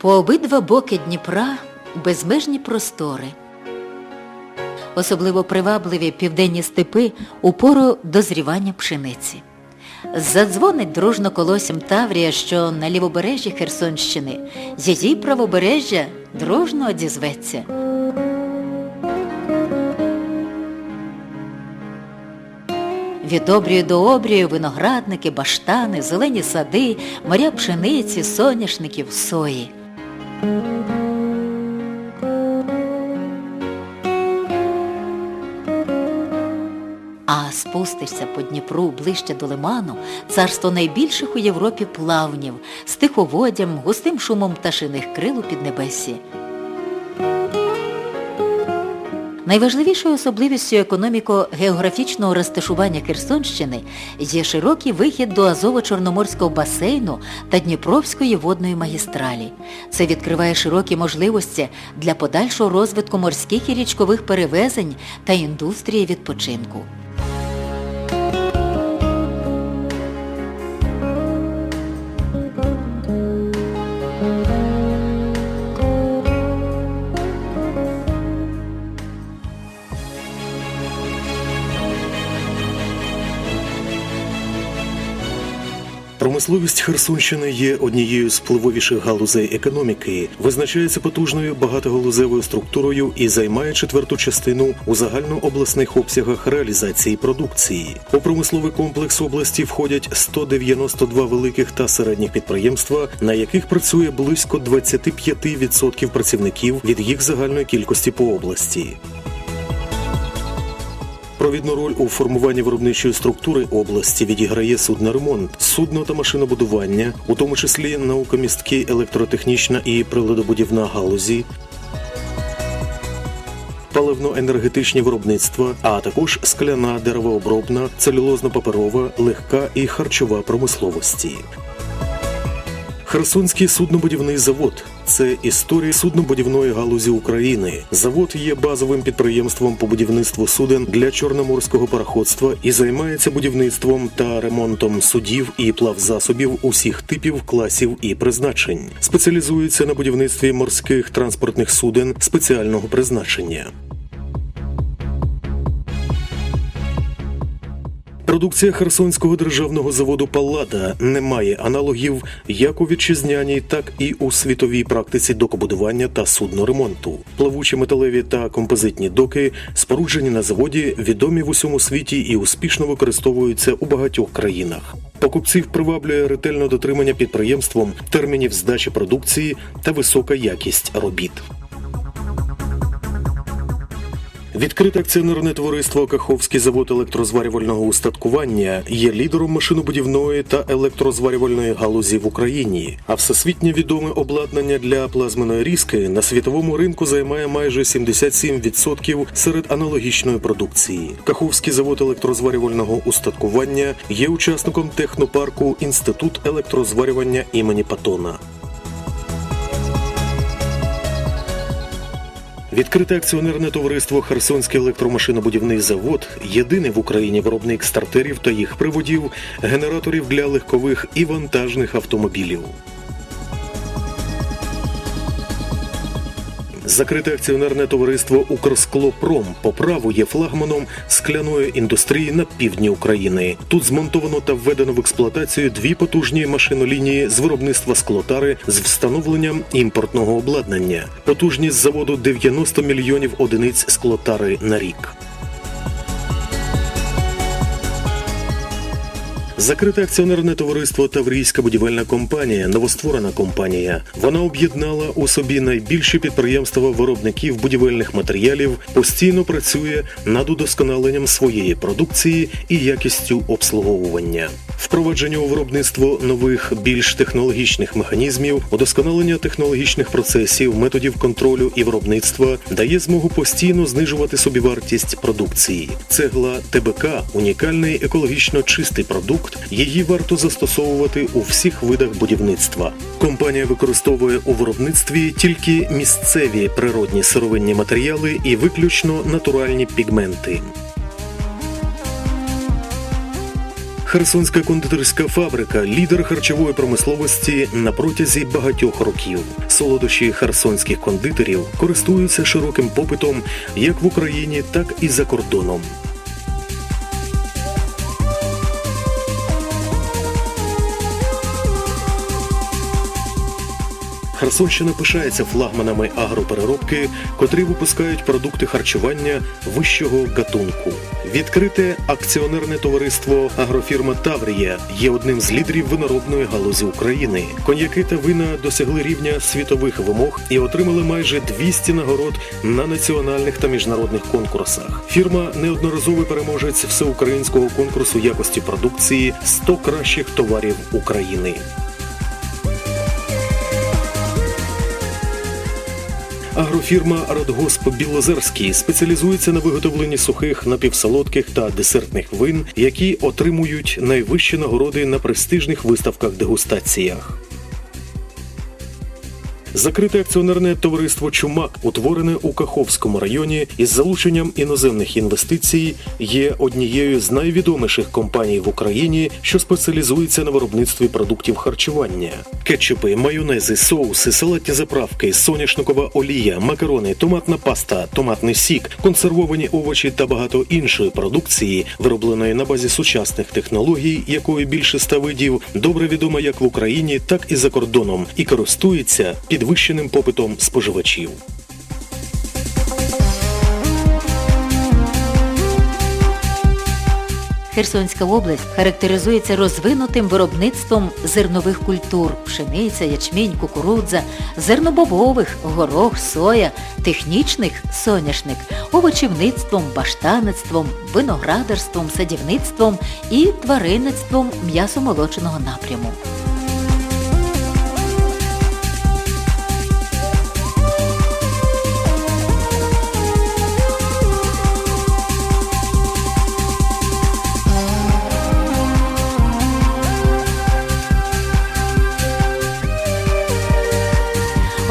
По обидва боки Дніпра безмежні простори. Особливо привабливі південні степи у пору дозрівання пшениці. Задзвонить дружно колосям Таврія, що на лівобережжі Херсонщини, її правобережжя дружно одізветься. Від обрію до обрію виноградники, баштани, зелені сади, моря пшениці, соняшників, сої. А спустишся по Дніпру ближче до лиману, царство найбільших у Європі плавнів, з тиховодям, густим шумом пташиних крил у піднебесі. Найважливішою особливістю економіко-географічного розташування Херсонщини є широкий вихід до Азово-Чорноморського басейну та Дніпровської водної магістралі. Це відкриває широкі можливості для подальшого розвитку морських і річкових перевезень та індустрії відпочинку. Промисловість Херсонщини є однією з впливовіших галузей економіки, визначається потужною багатогалузевою структурою і займає четверту частину у загальнообласних обсягах реалізації продукції. У промисловий комплекс області входять 192 великих та середніх підприємства, на яких працює близько 25% працівників від їх загальної кількості по області. Провідну роль у формуванні виробничої структури області відіграє судноремонт, судно та машинобудування, у тому числі наукомісткі електротехнічна і приладобудівна галузі, паливно-енергетичні виробництва, а також скляна, деревообробна, целюлозно-паперова, легка і харчова промисловості. Херсонський суднобудівний завод це історія суднобудівної галузі України. Завод є базовим підприємством по будівництву суден для чорноморського пароходства і займається будівництвом та ремонтом судів і плавзасобів усіх типів, класів і призначень. Спеціалізується на будівництві морських транспортних суден спеціального призначення. Продукція Херсонського державного заводу Паллада не має аналогів як у вітчизняній, так і у світовій практиці докобудування та судноремонту. Плавучі металеві та композитні доки, споруджені на заводі, відомі в усьому світі і успішно використовуються у багатьох країнах. Покупців приваблює ретельне дотримання підприємством термінів здачі продукції та висока якість робіт. Відкрите акціонерне товариство Каховський завод електрозварювального устаткування є лідером машинобудівної та електрозварювальної галузі в Україні. А всесвітньо відоме обладнання для плазменої різки на світовому ринку займає майже 77% серед аналогічної продукції. Каховський завод електрозварювального устаткування є учасником технопарку Інститут електрозварювання імені Патона. Відкрите акціонерне товариство Херсонський електромашинобудівний завод єдиний в Україні виробник стартерів та їх приводів, генераторів для легкових і вантажних автомобілів. Закрите акціонерне товариство Укрсклопром по праву є флагманом скляної індустрії на півдні України. Тут змонтовано та введено в експлуатацію дві потужні машинолінії з виробництва склотари з встановленням імпортного обладнання. Потужність заводу 90 мільйонів одиниць склотари на рік. Закрите акціонерне товариство Таврійська будівельна компанія новостворена компанія. Вона об'єднала у собі найбільші підприємства виробників будівельних матеріалів, постійно працює над удосконаленням своєї продукції і якістю обслуговування. Впровадження у виробництво нових більш технологічних механізмів, удосконалення технологічних процесів, методів контролю і виробництва дає змогу постійно знижувати собівартість продукції. Цегла ТБК унікальний екологічно чистий продукт. Її варто застосовувати у всіх видах будівництва. Компанія використовує у виробництві тільки місцеві природні сировинні матеріали і виключно натуральні пігменти. Херсонська кондитерська фабрика лідер харчової промисловості на протязі багатьох років. Солодощі херсонських кондитерів користуються широким попитом як в Україні, так і за кордоном. Херсонщина пишається флагманами агропереробки, котрі випускають продукти харчування вищого гатунку. Відкрите акціонерне товариство агрофірма Таврія є одним з лідерів виноробної галузі України. Коньяки та вина досягли рівня світових вимог і отримали майже 200 нагород на національних та міжнародних конкурсах. Фірма неодноразовий переможець всеукраїнського конкурсу якості продукції «100 кращих товарів України. Агрофірма Радгосп Білозерський спеціалізується на виготовленні сухих, напівсолодких та десертних вин, які отримують найвищі нагороди на престижних виставках дегустаціях. Закрите акціонерне товариство Чумак, утворене у Каховському районі із залученням іноземних інвестицій, є однією з найвідоміших компаній в Україні, що спеціалізується на виробництві продуктів харчування. Кетчупи, майонези, соуси, салатні заправки, соняшникова олія, макарони, томатна паста, томатний сік, консервовані овочі та багато іншої продукції, виробленої на базі сучасних технологій, якої більше ста видів, добре відома як в Україні, так і за кордоном, і користується підвищеним попитом споживачів. Херсонська область характеризується розвинутим виробництвом зернових культур пшениця, ячмінь, кукурудза, зернобобових, горох, соя, технічних соняшник, овочівництвом, баштаництвом, виноградарством, садівництвом і тваринництвом м'ясомолоченого напряму.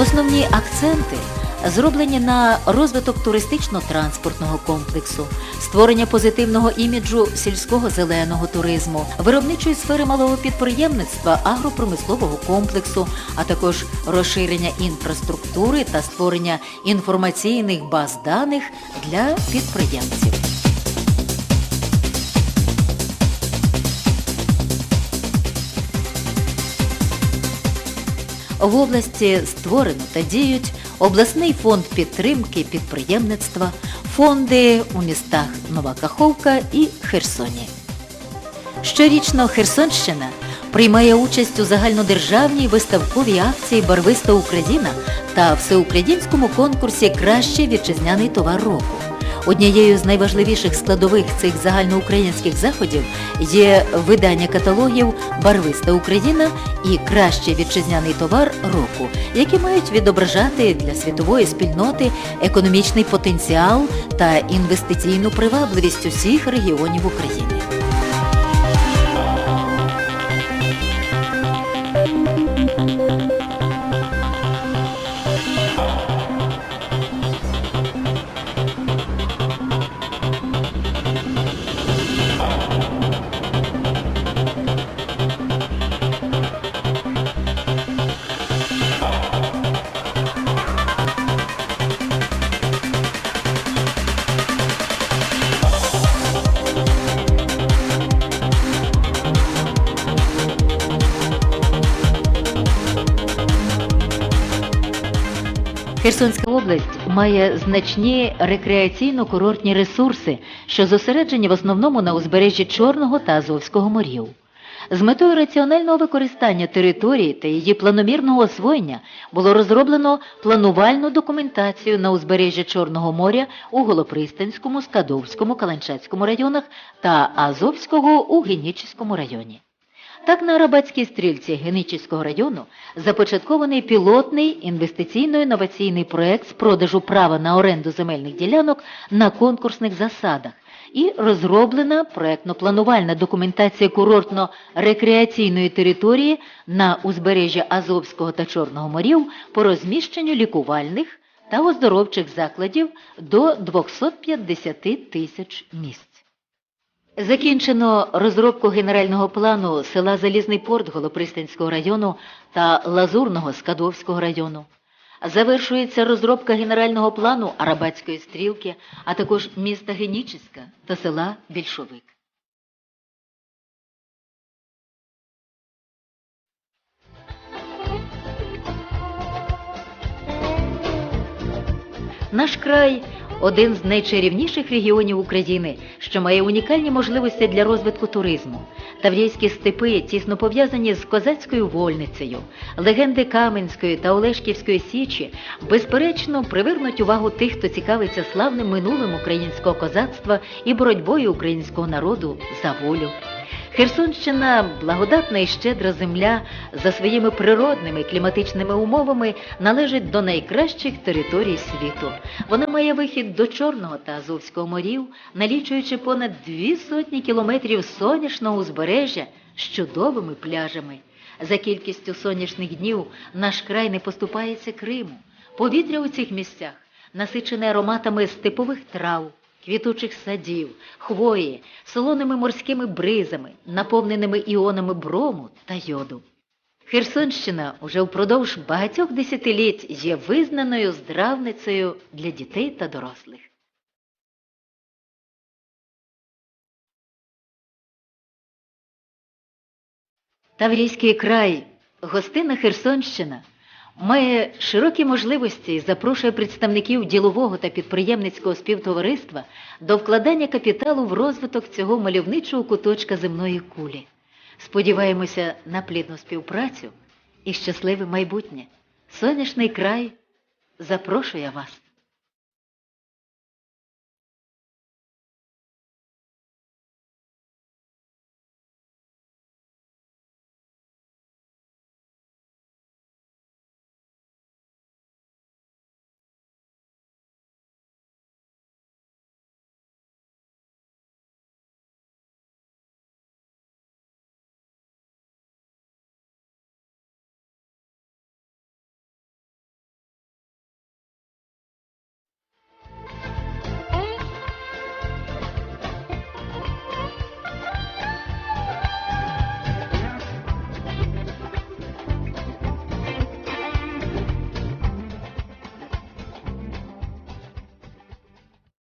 Основні акценти зроблені на розвиток туристично-транспортного комплексу, створення позитивного іміджу сільського зеленого туризму, виробничої сфери малого підприємництва, агропромислового комплексу, а також розширення інфраструктури та створення інформаційних баз даних для підприємців. В області створено та діють обласний фонд підтримки підприємництва, фонди у містах Нова Каховка і Херсоні. Щорічно Херсонщина приймає участь у загальнодержавній виставковій акції Барвиста Україна та всеукраїнському конкурсі Кращий вітчизняний товар року. Однією з найважливіших складових цих загальноукраїнських заходів є видання каталогів Барвиста Україна і Кращий вітчизняний товар року, які мають відображати для світової спільноти економічний потенціал та інвестиційну привабливість усіх регіонів України. Херсонська область має значні рекреаційно-курортні ресурси, що зосереджені в основному на узбережжі Чорного та Азовського морів. З метою раціонального використання території та її планомірного освоєння було розроблено планувальну документацію на узбережжі Чорного моря у Голопристанському, Скадовському, Каланчацькому районах та Азовського у Генічеському районі. Так на Арабатській стрільці Генічеського району започаткований пілотний інвестиційно-інноваційний проект з продажу права на оренду земельних ділянок на конкурсних засадах і розроблена проектно-планувальна документація курортно-рекреаційної території на узбережжя Азовського та Чорного морів по розміщенню лікувальних та оздоровчих закладів до 250 тисяч місць. Закінчено розробку генерального плану села Залізний порт Голопристанського району та Лазурного Скадовського району. Завершується розробка генерального плану Арабатської стрілки, а також міста Генічеська та села Більшовик. Наш край один з найчарівніших регіонів України, що має унікальні можливості для розвитку туризму. Таврійські степи тісно пов'язані з козацькою вольницею. Легенди Каменської та Олешківської січі безперечно привернуть увагу тих, хто цікавиться славним минулим українського козацтва і боротьбою українського народу за волю. Херсонщина благодатна і щедра земля за своїми природними кліматичними умовами належить до найкращих територій світу. Вона має вихід до Чорного та Азовського морів, налічуючи понад дві сотні кілометрів сонячного узбережжя з чудовими пляжами. За кількістю сонячних днів наш край не поступається Криму. Повітря у цих місцях насичене ароматами степових трав, квітучих садів, хвої, солоними морськими бризами, наповненими іонами брому та йоду. Херсонщина уже впродовж багатьох десятиліть є визнаною здравницею для дітей та дорослих. Таврійський край, гостинна Херсонщина, має широкі можливості і запрошує представників ділового та підприємницького співтовариства до вкладання капіталу в розвиток цього мальовничого куточка земної кулі. Сподіваємося на плідну співпрацю і щасливе майбутнє. Сонячний край запрошує вас.